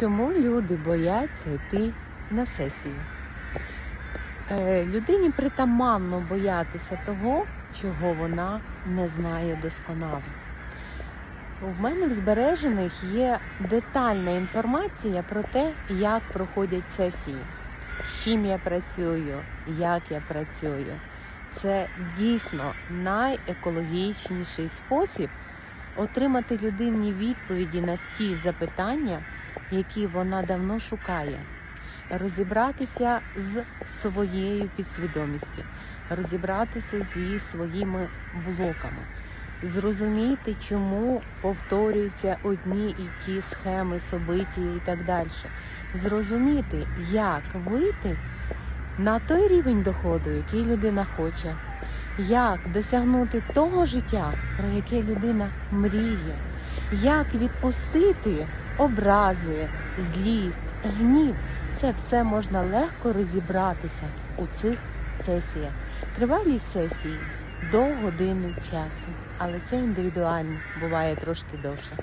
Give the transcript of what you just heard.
Чому люди бояться йти на сесію? Е, людині притаманно боятися того, чого вона не знає досконало. У мене в збережених є детальна інформація про те, як проходять сесії, з чим я працюю, як я працюю. Це дійсно найекологічніший спосіб отримати людині відповіді на ті запитання, які вона давно шукає, розібратися з своєю підсвідомістю, розібратися зі своїми блоками, зрозуміти, чому повторюються одні і ті схеми, события і так далі. Зрозуміти, як вийти на той рівень доходу, який людина хоче, як досягнути того життя, про яке людина мріє, як відпустити образи, злість, гнів. Це все можна легко розібратися у цих сесіях. Тривалість сесії до години часу, але це індивідуально, буває трошки довше.